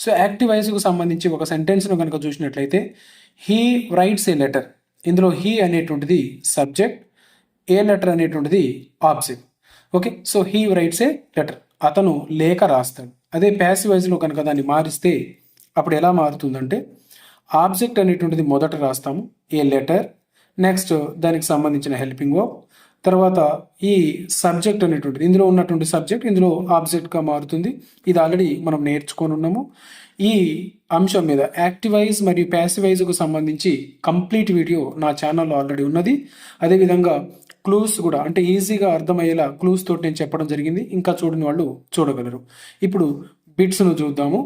So active వాయిస్కు సంబంధించి ఒక సెంటెన్స్ను కనుక చూసినట్లయితే హీ రైట్స్ ఏ లెటర్ ఇందులో హీ అనేటువంటిది సబ్జెక్ట్ ఏ లెటర్ అనేటువంటిది object okay so he writes a letter అతను లేఖ రాస్తాడు. అదే ప్యాసివ్ కనుక దాన్ని మారిస్తే అప్పుడు ఎలా మారుతుందంటే ఆబ్జెక్ట్ అనేటువంటిది మొదట రాస్తాము ఏ లెటర్ నెక్స్ట్ దానికి సంబంధించిన హెల్పింగ్ వర్క్ తర్వాత ఈ సబ్జెక్ట్ అనేటువంటిది ఇందులో ఉన్నటువంటి సబ్జెక్ట్ ఇందులో ఆబ్జెక్ట్గా మారుతుంది. ఇది ఆల్రెడీ మనం నేర్చుకొని ఉన్నాము. ఈ అంశం మీద యాక్టివైజ్ మరియు ప్యాసివైజ్కు సంబంధించి కంప్లీట్ వీడియో నా ఛానల్లో ఆల్రెడీ ఉన్నది. అదేవిధంగా క్లూస్ కూడా అంటే ఈజీగా అర్థమయ్యేలా క్లూస్ తోటి నేను చెప్పడం జరిగింది. ఇంకా చూడని వాళ్ళు చూడగలరు. ఇప్పుడు బిట్స్ను చూద్దాము.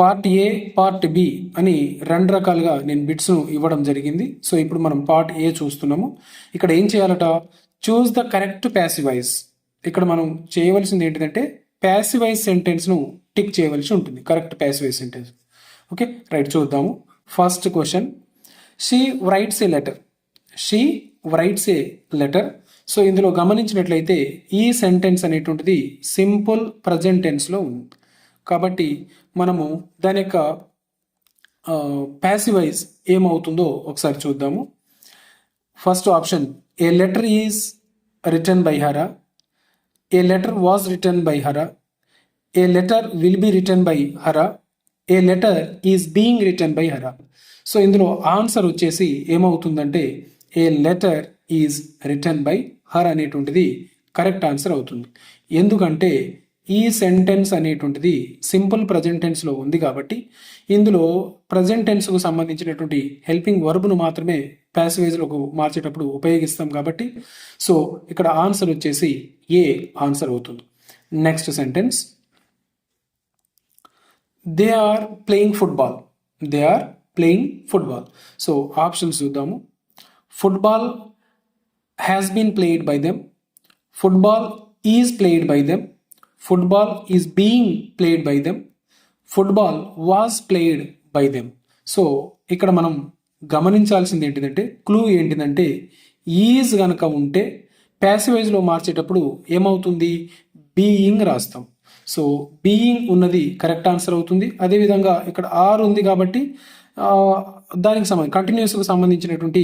పార్ట్ ఏ పార్ట్ బి అని రెండు రకాలుగా నేను బిట్స్ను ఇవ్వడం జరిగింది. సో ఇప్పుడు మనం పార్ట్ ఏ చూస్తున్నాము. ఇక్కడ ఏం చేయాలట? చూస్ ద కరెక్ట్ ప్యాసివైజ్ ఇక్కడ మనం చేయవలసింది ఏంటిదంటే ప్యాసివైజ్ సెంటెన్స్ను టిక్ చేయవలసి ఉంటుంది. Correct passivize sentence okay right చూద్దాము. First question she writes a letter she writes a letter so ఇందులో గమనించినట్లయితే ఈ సెంటెన్స్ అనేటువంటిది సింపుల్ ప్రజెంట్ టెన్స్లో ఉంది. కాబట్టి మనము దాని యొక్క ప్యాసివైజ్ ఏమవుతుందో ఒకసారి చూద్దాము. First option a letter is written by her a letter was written by her a letter will be written by her a letter is being written by her so ఇందులో ఆన్సర్ వచ్చేసి ఏమవుతుందంటే a letter is written by her అనేటువంటిది correct answer అవుతుంది. ఎందుకంటే ఈ sentence అనేటువంటిది simple present టెన్స్లో ఉంది కాబట్టి ఇందులో ప్రజెంట్ టెన్స్కు సంబంధించినటువంటి హెల్పింగ్ వర్బ్ను మాత్రమే ప్యాసివేజ్లోకి మార్చేటప్పుడు ఉపయోగిస్తాం కాబట్టి సో ఇక్కడ ఆన్సర్ వచ్చేసి ఏ ఆన్సర్ అవుతుంది. Next sentence they are playing football they are playing football so options చూద్దాము. Football has been played by them football is played by them football is being played by them football was played by them so ఇక్కడ మనం గమనించాల్సింది ఏంటిదంటే clue ఏంటిదంటే is గనక ఉంటే ప్యాసివైజ్లో మార్చేటప్పుడు ఏమవుతుంది? Being రాస్తాం. సో బీయింగ్ ఉన్నది కరెక్ట్ ఆన్సర్ అవుతుంది. అదేవిధంగా ఇక్కడ ఆర్ ఉంది కాబట్టి దానికి సంబంధించి కంటిన్యూస్కి సంబంధించినటువంటి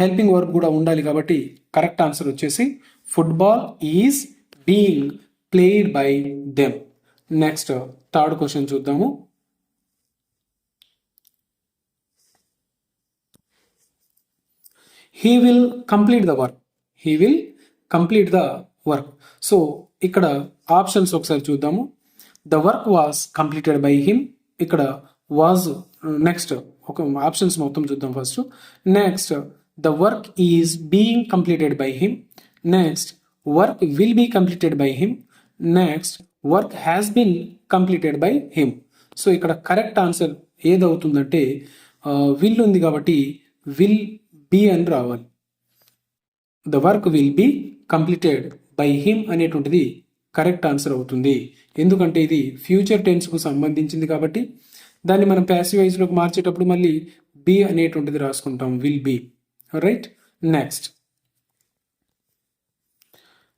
హెల్పింగ్ వర్క్ కూడా ఉండాలి కాబట్టి కరెక్ట్ ఆన్సర్ వచ్చేసి football is being played by them next third question చూద్దాము. He will complete the work he will complete the work so ఇక్కడ ఆప్షన్స్ ఒకసారి చూద్దాము. The work was completed by him ఇక్కడ was next ఒక options మొత్తం చూద్దాం first next the work is being completed by him next work will be completed by him next work has been completed by him so ఇక్కడ correct answer ఏదవుతుందంటే will ఉంది కాబట్టి will be అని రావాలి. The work will be completed by him అనేటువంటిది correct answer అవుతుంది. ఎందుకంటే ఇది ఫ్యూచర్ టెన్స్కు సంబంధించింది కాబట్టి దాన్ని మనం ప్యాసివైజ్లోకి మార్చేటప్పుడు మళ్ళీ బి అనేటువంటిది రాసుకుంటాం will be right next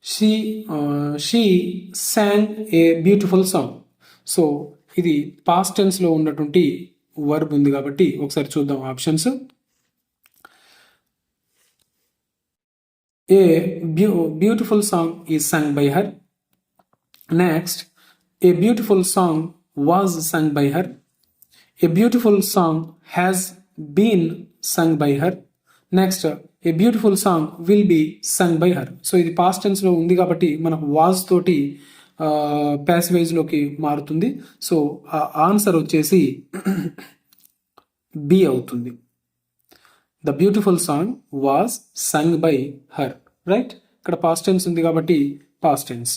she she sang a beautiful song so ఇది పాస్ట్ టెన్స్లో ఉన్నటువంటి వర్బ్ ఉంది కాబట్టి ఒకసారి చూద్దాం options a beau beautiful song is sung by her next a beautiful song was sung by her a beautiful song has been sung by her next a beautiful song will be sung by her so ఇది past టెన్స్లో ఉంది కాబట్టి మనకు was తోటి ప్యాసివైజ్లోకి మారుతుంది. So ఆ answer వచ్చేసి B అవుతుంది. The beautiful song was sung by her right ఇక్కడ పాస్ట్ టెన్స్ ఉంది కాబట్టి past tense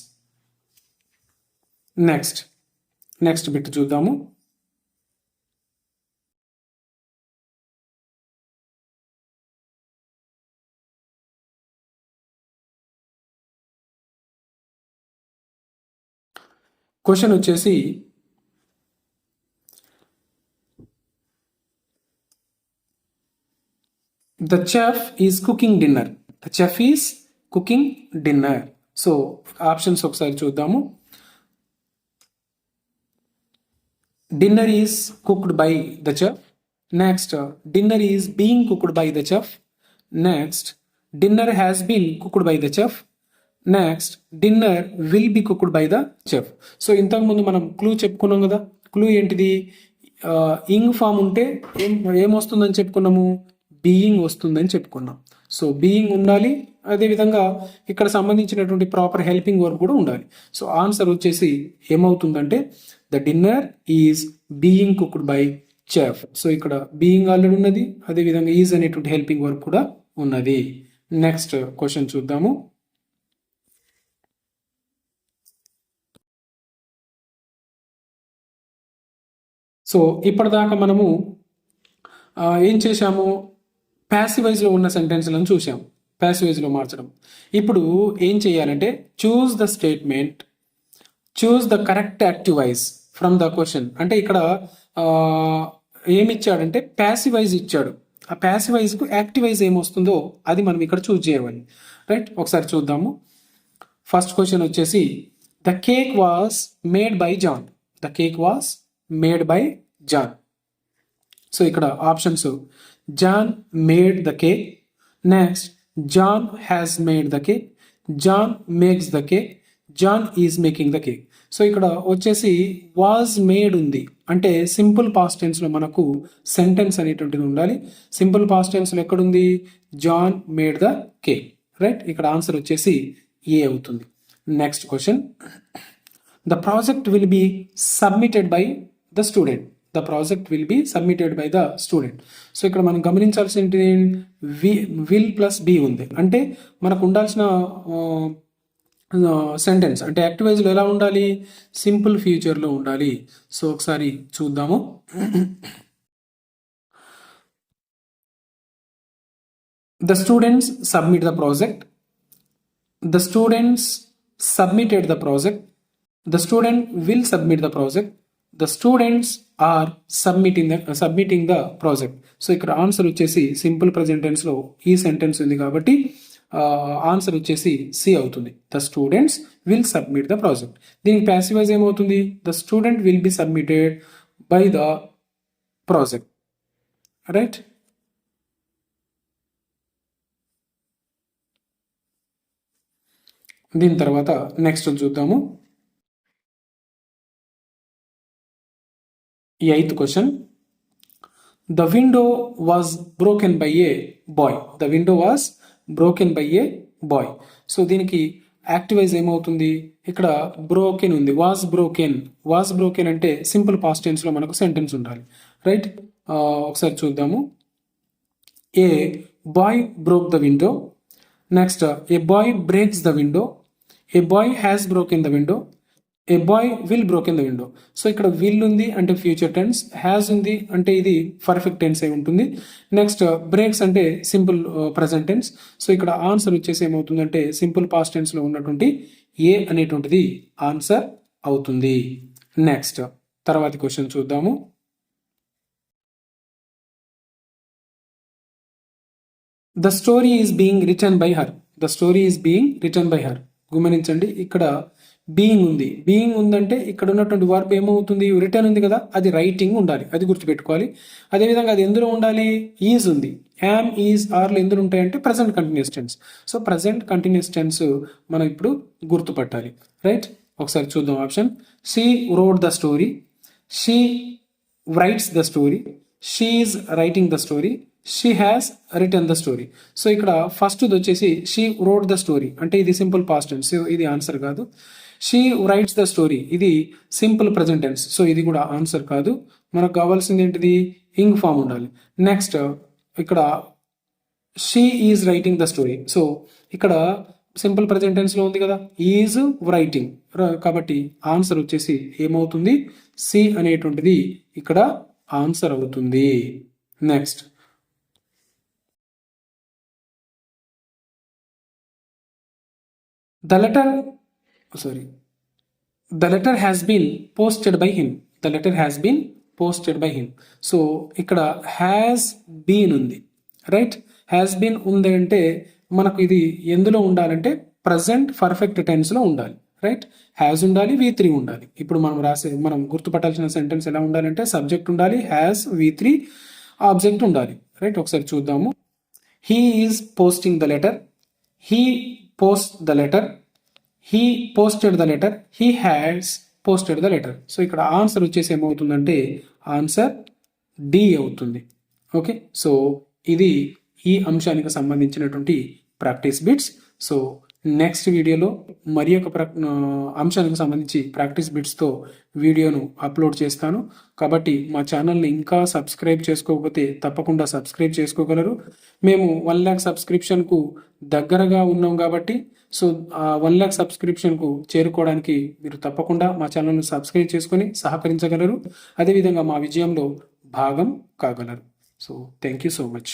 next next bit చూద్దాము. క్వశ్చన్ వచ్చేసి the chef is cooking dinner. The chef is cooking dinner. So options ఒకసారి చూద్దాము. Dinner is cooked by the chef. Next dinner is being cooked by the chef. Next dinner has been cooked by the chef. Next dinner will be cooked by the chef so ఇంతకుముందు మనం clue చెప్పుకున్నాం కదా. Clue ఏంటిది? Ing form ఉంటే ఏం ఏమొస్తుందని చెప్పుకున్నాము? Being వస్తుందని చెప్పుకున్నాం. సో బీయింగ్ ఉండాలి. అదేవిధంగా ఇక్కడ సంబంధించినటువంటి ప్రాపర్ హెల్పింగ్ వర్క్ కూడా ఉండాలి. సో ఆన్సర్ వచ్చేసి ఏమవుతుందంటే the dinner is being cooked by chef so ఇక్కడ బీయింగ్ ఆల్రెడీ ఉన్నది. అదేవిధంగా ఈజ్ అనేటువంటి హెల్పింగ్ వర్క్ కూడా ఉన్నది. నెక్స్ట్ క్వశ్చన్ చూద్దాము. సో ఇప్పటిదాకా మనము ఏం చేశాము? ప్యాసివైజ్లో ఉన్న సెంటెన్స్లను చూసాము ప్యాసివైజ్లో మార్చడం. ఇప్పుడు ఏం చేయాలంటే choose the statement choose the correct activize from the question. అంటే ఇక్కడ ఏమిచ్చాడంటే ఏమి ఇచ్చాడంటే ప్యాసివైజ్ ఇచ్చాడు. ఆ ప్యాసివైజ్కు యాక్టివైజ్ ఏమొస్తుందో అది మనం ఇక్కడ చూజ్ చేయవాలి రైట్? ఒకసారి చూద్దాము. ఫస్ట్ క్వశ్చన్ వచ్చేసి the cake was made by John. The cake was made by John. So ఇక్కడ options. John made the cake next John has made the cake John makes the cake John is making the cake so ఇక్కడ వచ్చేసి was made ఉంది. అంటే simple past టెన్స్లో మనకు sentence అనేటువంటిది ఉండాలి. Simple past టెన్స్లో ఎక్కడుంది? John made the cake right? ఇక్కడ ఆన్సర్ వచ్చేసి ఏ అవుతుంది. Next question. The project will be submitted by the student the project will be submitted by the student so ఇక్కడ మనం గమనించాల్సింది వి విల్ ప్లస్ బి ఉంది. అంటే మనకు ఉండాల్సిన సెంటెన్స్ అంటే యాక్టివైజ్లో ఎలా ఉండాలి? సింపుల్ ఫ్యూచర్లో ఉండాలి. సో ఒకసారి చూద్దాము. The students submit the project the students submitted the project the student will submit the project the students are submitting the submitting the project so ఇక్కడ ఆన్సర్ వచ్చేసి సింపుల్ ప్రజెంట్ ఈ సెంటెన్స్ ఉంది కాబట్టి answer వచ్చేసి C అవుతుంది. The students will submit the project దీనికి ప్యాసివైజ్ ఏమవుతుంది? The student will be submitted by the project right దీని తర్వాత నెక్స్ట్ చూద్దాము. ఈ eighth question the window was broken by a boy the window was broken by a boy so దీనికి యాక్టివైజ్ ఏమవుతుంది? ఇక్కడ broken ఉంది. వాజ్ బ్రోకెన్ వాజ్ బ్రోకెన్ అంటే simple past టెన్స్లో మనకు సెంటెన్స్ ఉండాలి. రైట్ ఒకసారి చూద్దాము. A boy broke the window next a boy breaks the window a boy has broken the window a boy will broken the window so ఇక్కడ will ఉంది అంటే future tense has ఉంది అంటే ఇది పర్ఫెక్ట్ టెన్స్ అయి ఉంటుంది. నెక్స్ట్ బ్రేక్స్ uh, అంటే simple present tense so ఇక్కడ ఆన్సర్ వచ్చేసి ఏమవుతుందంటే సింపుల్ పాస్ట్ టెన్స్లో ఉన్నటువంటి ఏ అనేటువంటిది ఆన్సర్ అవుతుంది. నెక్స్ట్ తర్వాతి క్వశ్చన్ చూద్దాము. The story is being written by her the story is being written by her గమనించండి ఇక్కడ బీయింగ్ ఉంది. బీయింగ్ ఉందంటే ఇక్కడ ఉన్నటువంటి వర్బ్ ఏమవుతుంది? రిటర్న్ ఉంది కదా అది రైటింగ్ ఉండాలి. అది గుర్తుపెట్టుకోవాలి. అదేవిధంగా అది ఎందులో ఉండాలి? ఈజ్ ఉంది. యామ్ ఈజ్ ఆర్లు ఎందులో ఉంటాయంటే present continuous tense so present continuous tense మనం ఇప్పుడు గుర్తుపట్టాలి. రైట్ ఒకసారి చూద్దాం option she wrote the story she writes the story she is writing the story she has written the story so ఇక్కడ ఫస్ట్ది వచ్చేసి షీ రోడ్ ద స్టోరీ అంటే ఇది సింపుల్ పాస్ట్ టెన్స్ ఇది ఆన్సర్ కాదు. షీ రైట్స్ ద స్టోరీ ఇది simple present tense so ఇది కూడా ఆన్సర్ కాదు. మనకు కావాల్సింది ఏంటిది? ఇంగ్ ఫామ్ ఉండాలి. నెక్స్ట్ ఇక్కడ she is writing the story so ఇక్కడ సింపుల్ ప్రజెంట్ టెన్స్లో ఉంది కదా? ఈజ్ రైటింగ్ కాబట్టి ఆన్సర్ వచ్చేసి ఏమవుతుంది? సి అనేటువంటిది ఇక్కడ ఆన్సర్ అవుతుంది. Next the letter sorry the letter has been posted by him the letter has been posted by him so ఇక్కడ హ్యాస్ బీన్ ఉంది. రైట్ హ్యాస్ బీన్ ఉంది అంటే మనకు ఇది ఎందులో ఉండాలంటే ప్రజెంట్ పర్ఫెక్ట్ టెన్స్లో ఉండాలి. రైట్ హ్యాస్ ఉండాలి వి త్రీ ఉండాలి. ఇప్పుడు మనం రాసే మనం గుర్తుపట్టాల్సిన సెంటెన్స్ ఎలా ఉండాలంటే సబ్జెక్ట్ ఉండాలి హ్యాస్ వి త్రీ ఆబ్జెక్ట్ ఉండాలి. రైట్ ఒకసారి చూద్దాము. He is posting the letter he post the letter he posted the letter he has posted the letter so ఇక్కడ ఆన్సర్ వచ్చేసి ఏమవుతుందంటే ఆన్సర్ డి అవుతుంది. ఓకే సో ఇది ఈ అంశానికి సంబంధించినటువంటి ప్రాక్టీస్ బిట్స్ సో నెక్స్ట్ వీడియోలో మరి ఒక ప్ర అంశానికి సంబంధించి ప్రాక్టీస్ బిట్స్తో వీడియోను అప్లోడ్ చేస్తాను. కాబట్టి మా ఛానల్ని ఇంకా సబ్స్క్రైబ్ చేసుకోకపోతే తప్పకుండా సబ్స్క్రైబ్ చేసుకోగలరు. మేము వన్ ల్యాక్ సబ్స్క్రిప్షన్కు దగ్గరగా ఉన్నాం కాబట్టి సో ఆ వన్ ల్యాక్ సబ్స్క్రిప్షన్కు చేరుకోవడానికి మీరు తప్పకుండా మా ఛానల్ని సబ్స్క్రైబ్ చేసుకొని సహకరించగలరు. అదేవిధంగా మా విజయంలో భాగం కాగలరు. So thank you so much